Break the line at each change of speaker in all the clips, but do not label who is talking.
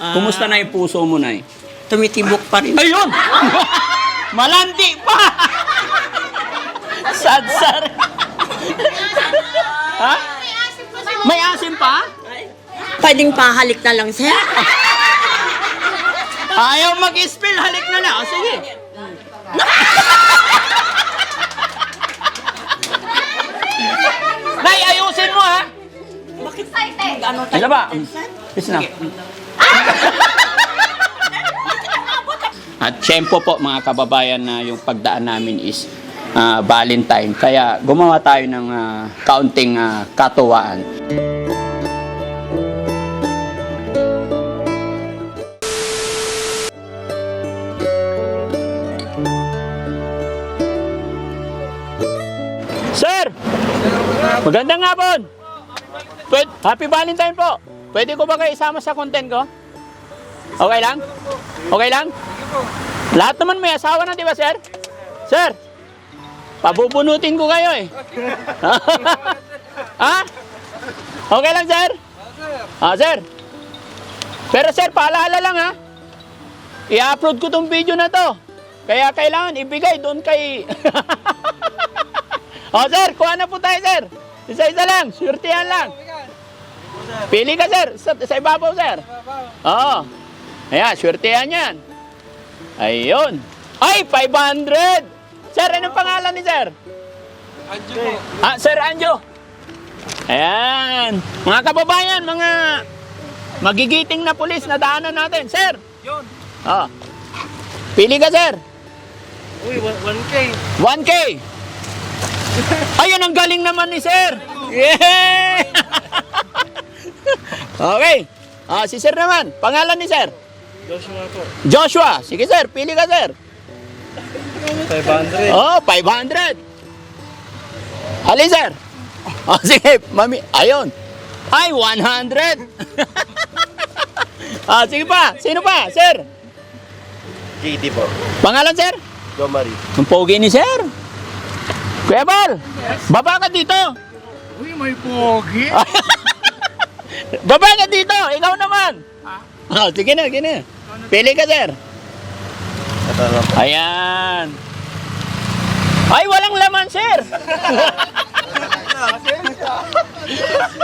Kumusta na yung puso mo, Nay?
Tumitibok pa rin.
Ayun! Malandi pa! sad, sad. ha? May asim pa?
Pwedeng pahalik na lang, sir.
Ayaw mag-spill, halik na lang. O, sige. Nay, ayusin mo, ha?
Ano
Ano ba? Is na. At syempo po mga kababayan na yung pagdaan namin is ah, Valentine. Kaya gumawa tayo ng ah, kaunting ah, katuwaan. Sir! Magandang hapon! Happy Valentine po! Pwede ko ba kayo isama sa content ko? Okay lang? Okay lang? Lahat naman may asawa na, di ba, sir? Sir! Pabubunutin ko kayo eh. ha? Okay lang, sir? Ah, sir. Pero sir, paalala lang ha. I-upload ko tong video na to. Kaya kailangan ibigay doon kay... oh, sir, kuha na po tayo, sir. Isa-isa lang, surtihan lang. Pili ka, sir. Sa, sa ibabaw, sir. Oo. Ayan, surtihan yan. Ayun. Ay, 500! Sir, anong pangalan ni sir?
Anjo po.
Ah, Sir Anjo. Ayan. Mga kababayan, mga magigiting na pulis na daanan natin. Sir.
Yun.
Oh. Pili ka, sir.
Uy, 1K.
1K. Ayun, ang galing naman ni sir. Yeah! okay. Ah, si sir naman. Pangalan ni sir?
Joshua po.
Joshua. Sige, sir. Pili ka, sir.
500.
Oh, 500. Ali, sir. Oh, sige, mami. Ayun. Ay, 100. ah, sige pa. Sino pa, sir?
JD po.
Pangalan, sir?
Gomari.
Ang pogi ni sir. Kuya Bal, baba ka dito.
Uy, may pogi.
baba ka dito, ikaw naman. Ah, sige na, sige na. Pili ka, sir. Ayan. Ay, walang laman, sir.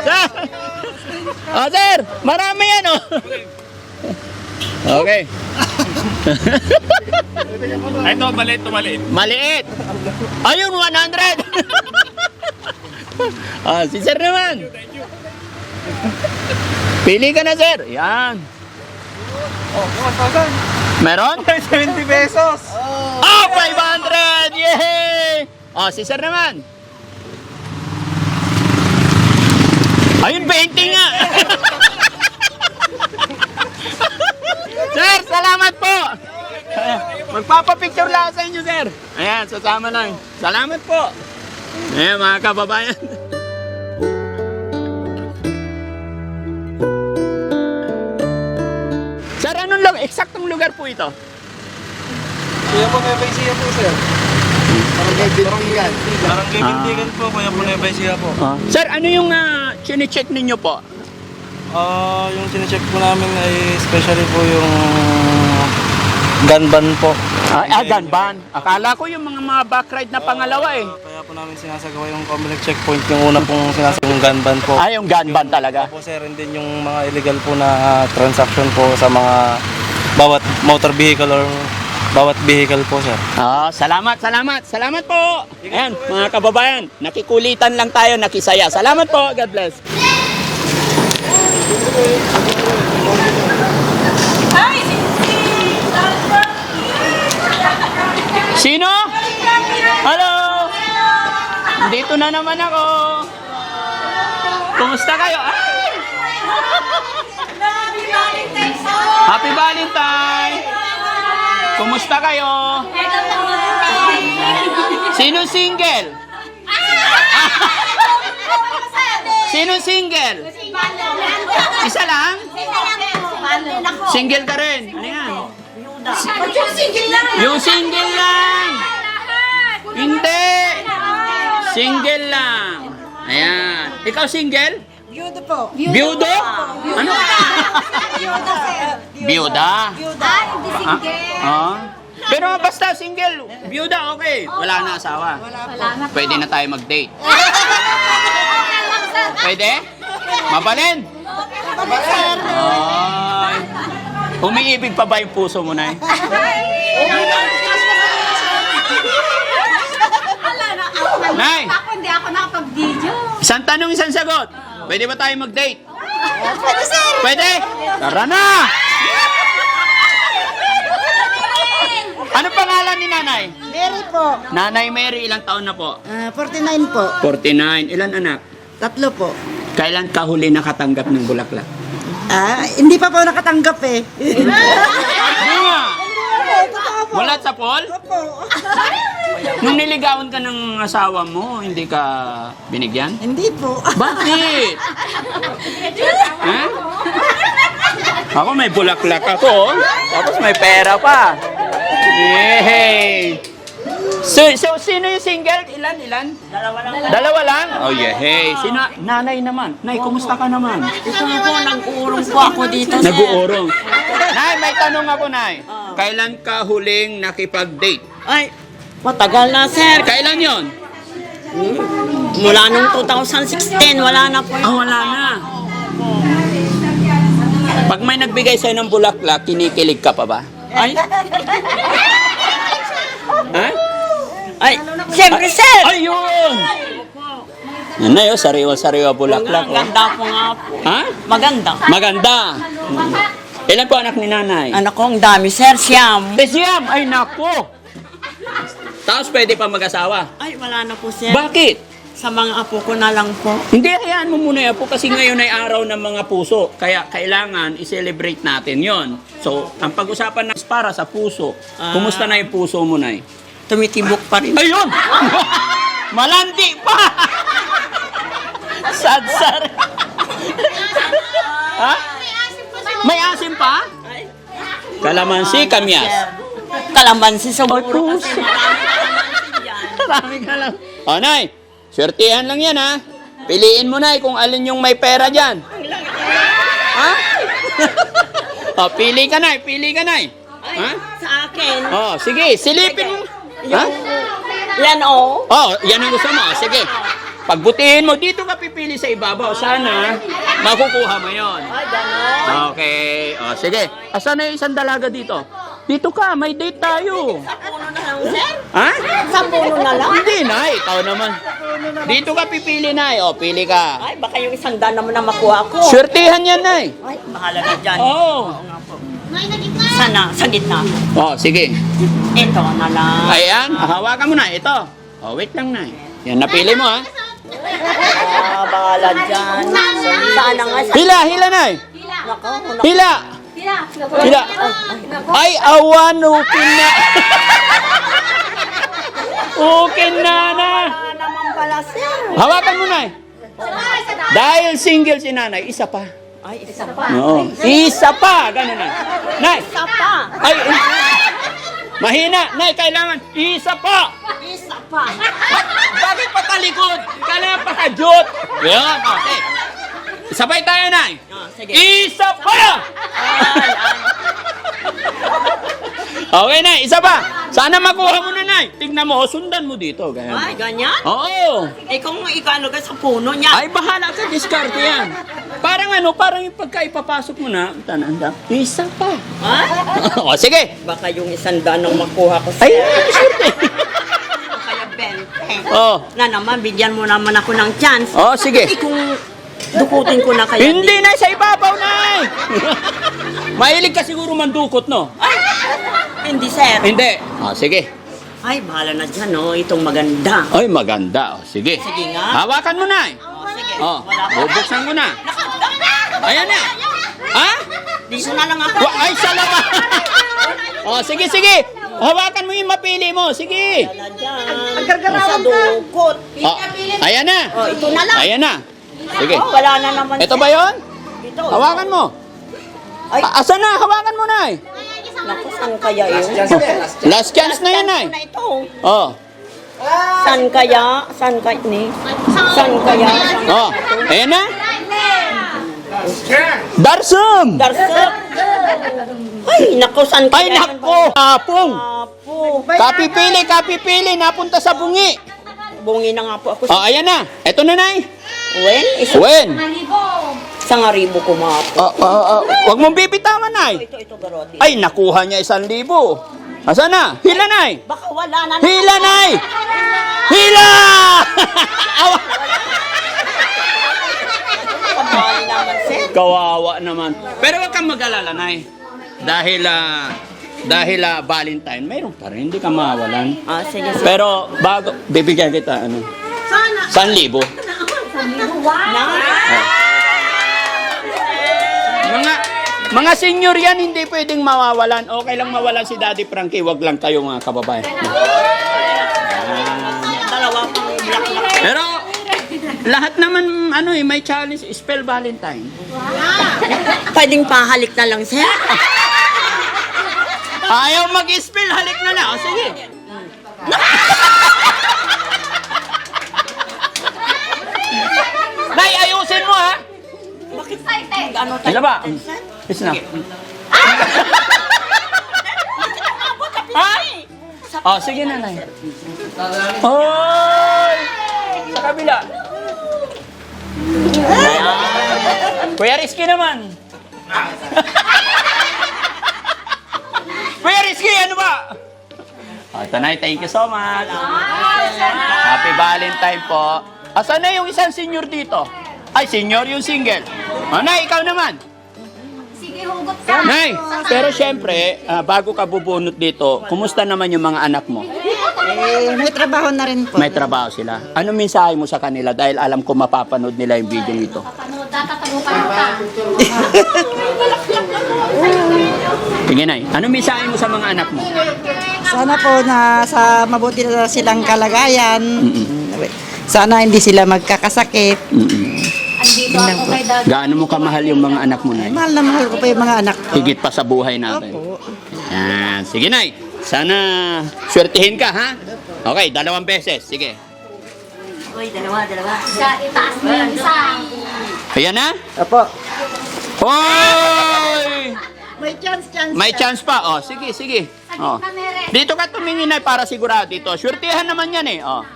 sir. Oh, sir, marami yan, oh. Okay.
Ito, maliit to maliit.
Maliit. Ayun, 100. ah, si sir naman. Pili ka na, sir. Yan.
Oh, 1,000.
Meron?
70 pesos.
Oh, 500! Yay! Oh, si sir naman. Ayun, 20 nga. sir, salamat po. Magpapapicture lang sa inyo, sir. Ayan, sasama lang. Salamat po. Ayan, mga kababayan. Eksaktong lugar po ito?
Kuya po, Nueva Ecija po, sir. Barangay Bintigan. Barangay Bintigan po, Kuya po, Nueva Ecija po.
Ah. Sir, ano yung uh, chine-check ninyo po?
Ah, yung sinecheck po namin ay especially po yung gun ban po.
Ah, ah gun ban. Akala ko yung mga mga backride na pangalawa eh.
Ah, kaya po namin sinasagawa yung Comelec checkpoint yung una pong sinasagawa yung gun ban po.
Ah, yung gun ban talaga.
Po sir, and then yung mga illegal po na ah, transaction po sa mga bawat motor vehicle or bawat vehicle po sir.
Ah, salamat, salamat, salamat po. Ayan, mga kababayan, nakikulitan lang tayo, nakisaya. Salamat po, God bless. Sino? Hello? Dito na naman ako. Kumusta kayo? Ay! Happy Valentine! Kumusta kayo? Sino single? Sino single? Isa lang? Single ka rin. Ano yan? Yung single lang. Hindi. Single lang. Ayan. Ikaw single?
Beautiful.
Beaudo? Ano? Biyuda.
Ah, hindi single.
Ah. Pero basta single, biyuda, okay. Wala na asawa.
Wala na.
Pwede na tayo mag-date. Pwede? Mabalin? Ay. Umiibig pa ba yung puso mo, Nay?
Wala na. Ako,
Nay!
ako hindi ako nakapag-video.
Isang tanong, isang sagot. Pwede ba tayo mag-date?
Pwede, sir.
Pwede? Tara na! Ano pangalan ni nanay?
Mary po.
Nanay Mary, ilang taon na po?
Ah, 49 po.
49. Ilan anak?
Tatlo po.
Kailan ka huli nakatanggap ng bulaklak?
Ah, hindi pa po nakatanggap eh.
Wala sa Paul?
Opo.
Nung niligawan ka ng asawa mo, hindi ka binigyan?
Hindi po.
Bakit? ha? Ako may bulaklak ako, tapos may pera pa. Yay! So, so sino yung single? Ilan, ilan? Dalawa lang. Dalawa lang? Oh, yeah. Hey, sino? Nanay naman. Nay, kumusta ka naman?
Ito po, nag-uurong po ako dito, sir.
Nag-uurong. Nay, may tanong ako, Nay. Kailan ka huling nakipag-date?
Ay, matagal na, sir.
Kailan yon?
Mula nung 2016, wala na po
Ah, wala na. Pag may nagbigay sa'yo ng bulaklak, kinikilig ka pa ba?
Ay,
Ha?
ay, siyempre, sir.
Ayun! Yan na yun, sariwa-sariwa bulaklak. Oh.
Maganda po nga po.
Ha?
Maganda.
Maganda. Ilan po anak ni nanay?
Anak ko, ang dami, sir. Siyam.
Tesyam! Ay, nako! Tapos pwede pa mag-asawa.
Ay, wala na po, sir.
Bakit?
Sa mga apo ko na lang po.
Hindi, hayaan mo muna yan po kasi ngayon ay araw ng mga puso. Kaya kailangan i-celebrate natin yon. So, ang pag-usapan na is para sa puso.
Ah.
Kumusta na yung puso mo, Nay?
Tumitibok pa rin.
Ayun! Malandi pa! Sad, sad. ha? Kalamansi, kamyas.
Kalamansi sa
Ay,
buro
puso.
kasi marami yan.
Marami ka lang. O, Nay, swertihan lang yan, ha? Piliin mo, Nay, kung alin yung may pera dyan. Ha? o, pili ka, Nay. Pili ka, Nay. Ha?
Sa akin.
O, sige, silipin mo. Ha?
Yan, oh.
Oh, yan ang gusto mo. Sige. Pagbutihin mo, dito ka pipili sa ibabaw. Sana, makukuha mo yon.
Gano'n.
Okay. O, sige. Asan na yung isang dalaga dito? Dito ka, may date tayo.
Puno na lang, sir.
Ha?
Sa puno na lang.
Hindi na, ikaw naman. Dito ka pipili na. O, pili ka.
Ay, baka yung isang daan naman na makuha ko.
Swertihan yan, Nay.
Ay, bahala na dyan.
Oo.
Sana, sa gitna.
Oh, sige.
Ito na lang.
Ayan, hawakan mo na. Ito. Oh, wait lang, Nay. Yan, napili mo, ha?
Ah, bahala dyan. Sana nga sa...
Hila, hila, Nay.
Nako,
Hila. Hila. Ay, awan, ukin na. ukin na na.
Naman pala, sir.
Hawakan mo, Nay. Dahil single si nanay, isa pa.
Ay, isa pa.
Oo. Isa pa. Ganun na. Nay.
Isa pa.
Ay, eh. mahina. Nay, kailangan. Isa pa.
Isa pa.
Bakit pa kajut. Yan. Okay. Sabay tayo, Nay.
Ah, sige.
Isa pa.
Ay, ay.
Okay, Nay. Isa pa. Sana makuha mo na, Nay. Tignan mo. oh, Sundan mo dito. Ganyan.
Ay, ganyan?
Oo.
Eh, kung ikano ka sa puno niya.
Ay, bahala sa diskarte yan. Parang ano, parang yung pagka ipapasok mo na, tananda, isa pa.
Ha?
o, sige.
Baka yung isang daan ang makuha ko,
Ay,
sir.
swerte.
O kaya 20.
Oh.
Na naman, bigyan mo naman ako ng chance.
Oh, sige.
Eh, kung dukutin ko na kaya.
Hindi na sa ibabaw na Mahilig ka siguro mandukot, no?
Ay, hindi, sir.
Hindi. Oh, sige.
Ay, bahala na dyan, oh. Itong maganda.
Ay, maganda. Oh, sige.
Sige nga.
Hawakan mo na. eh.
Oh, sige.
Oh,
Wala ko.
bubuksan mo na. Ayan na. Ha?
Dito na lang ako.
Wa, ay, sa labas. oh, sige, sige. Hawakan mo yung mapili mo. Sige.
Dyan. Sa dukot.
Oh, ayan na.
Oh, ito na lang.
Ayan na. Sige.
Oh, wala na naman.
Ito ba yon?
Ito.
Hawakan mo.
Ay,
A- Asan na? Hawakan mo na. eh.
naku, saan kaya yun?
Last chance na yan, ay.
na ito.
Oh.
Saan kaya? Saan kaya? Ni? Saan kaya? Saan
Oh. Ayan na. Darsum!
Darsok. Ay, naku, saan
Ay,
kaya yan
nako! Apong!
Apo.
Kapipili, kapipili, napunta sa bungi.
Bungi na nga po ako.
Oh, ayan na. Eto na, Nay.
When? Isang,
Wen.
Isang aribo ko mga po.
Oh, oh, oh. Huwag mong bibitawan, Nay.
Ito, ito, garoti.
Ay, nakuha niya isang libo. Asa na? Hila, Nay.
Baka wala na.
Hila, Nay! Hila! Awa.
Pabali naman, sir.
Kawawa naman. Pero wag kang mag-alala, Nay. Dahil, ah, dahil ah, Valentine, mayroon pa rin. Hindi ka mawalan.
Ah, sige, sige.
Pero, bago, bibigyan kita, ano?
Sana.
San libo.
Wow.
Mga, mga senior yan, hindi pwedeng mawawalan. Okay lang mawalan si Daddy Frankie, wag lang kayo mga kababayan.
Dalawa pang black.
Pero, lahat naman, ano eh, may challenge, spell Valentine.
Pwedeng pahalik na lang, sir.
Ayaw mag-spell, halik na lang. O, sige. Nay, ayusin mo ha.
Excited.
Ano tayo?
Isa ba? Isa na. ha? Oh, sige na, Nay. Hoy! Sa kabila. Kuya Rizky naman. Kuya Rizky, ano ba? Oh, ito na, thank you so much. Happy Valentine po. Asan na yung isang senior dito? Ay, senior yung single. Oh, Nay, ikaw naman.
Sige, hugot ka.
Nay, pero syempre, ah, bago ka bubunot dito, kumusta naman yung mga anak mo?
Eh, may trabaho na rin po.
May trabaho sila. Ano mensahe mo sa kanila? Dahil alam ko mapapanood nila yung video ito.
Panood, tatatalukan ka.
Sige, Nay. Ano mensahe mo sa mga anak mo?
Sana po na sa mabuti na silang kalagayan. Sana hindi sila magkakasakit.
Andito ako kay Dad.
Gaano mo kamahal yung mga anak mo, Nay?
Mahal na mahal ko pa yung mga anak ko.
Higit pa sa buhay natin.
Opo.
Yan. Sige, Nay. Sana swertihin ka, ha? Okay, dalawang beses. Sige.
Uy, dalawa, dalawa.
Sa itaas mo yung isa.
Ayan na?
Opo.
Hoy!
May chance, chance.
May chance pa. Oh, sige, sige. Oh. Dito ka tumingin na para sigurado dito. Swertihan naman yan eh. Oh.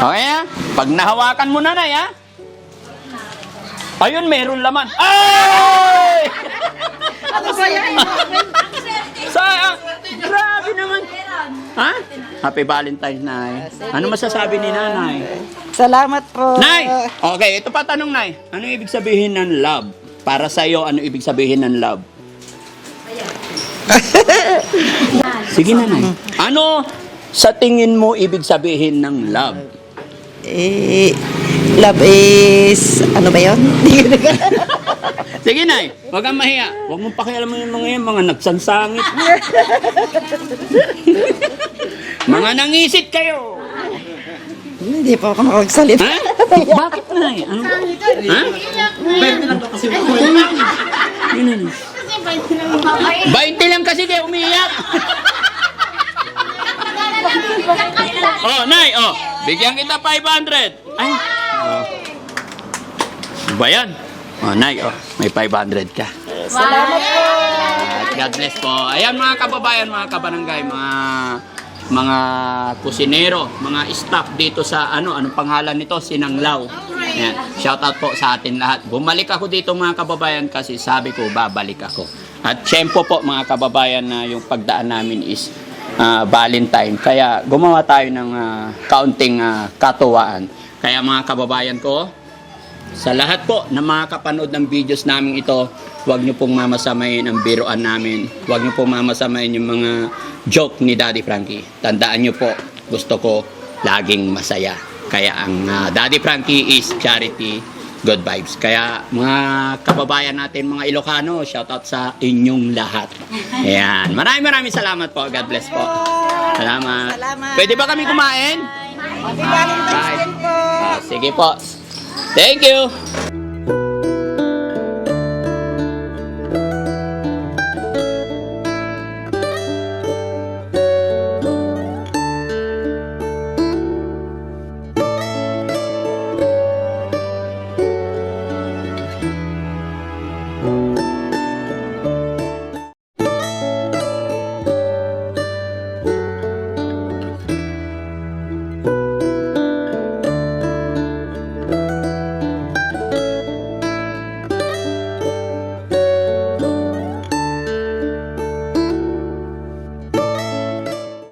Okay ha? Pag nahawakan mo na na ha? Ayun, meron laman. Ay!
Ano ba yan?
Sayang! Grabe naman. Ha? Happy Valentine's, Nay. Ano masasabi ni Nanay?
Salamat po.
Nay! Okay, ito pa tanong, Nay. Ano ibig sabihin ng love? Para sa iyo, ano ibig sabihin ng love? Sige na, Nay. Ano sa tingin mo ibig sabihin ng love?
Eh, love is, ano ba yun?
Sige, Nay. Huwag kang mahiya. Huwag mong pakialaman yung mga yan, mga nagsansangit. mga nangisit kayo.
hindi po ako makapagsalita.
Ha? Bakit, Nay? Ano? Ha? Yun, yun.
Okay.
20 lang kasi kayo umiyak. oh, Nay, oh. Bigyan kita 500. Ay. Oh. Ba yan? Oh, Nay, oh. May 500 ka.
Salamat po.
At God bless po. Ayan mga kababayan, mga kabarangay, mga mga kusinero, mga staff dito sa ano, anong pangalan nito? Sinanglaw. Ayan. Shout out po sa atin lahat. Bumalik ako dito mga kababayan kasi sabi ko babalik ako. At syempo po mga kababayan na yung pagdaan namin is ah, Valentine. Kaya gumawa tayo ng ah, kaunting ah, katuwaan. Kaya mga kababayan ko, sa lahat po na makakapanood ng videos namin ito, huwag niyo pong mamasamayin ang biroan namin. Huwag niyo pong mamasamayin yung mga joke ni Daddy Frankie. Tandaan niyo po, gusto ko laging masaya. Kaya ang ah, Daddy Frankie is charity, good vibes. Kaya mga kababayan natin, mga Ilocano, shoutout sa inyong lahat. Ayan. Maraming maraming salamat po. God bless po. Salamat.
Salamat.
Pwede ba kami kumain?
Happy Valentine's din po.
Ah, sige po. Thank you.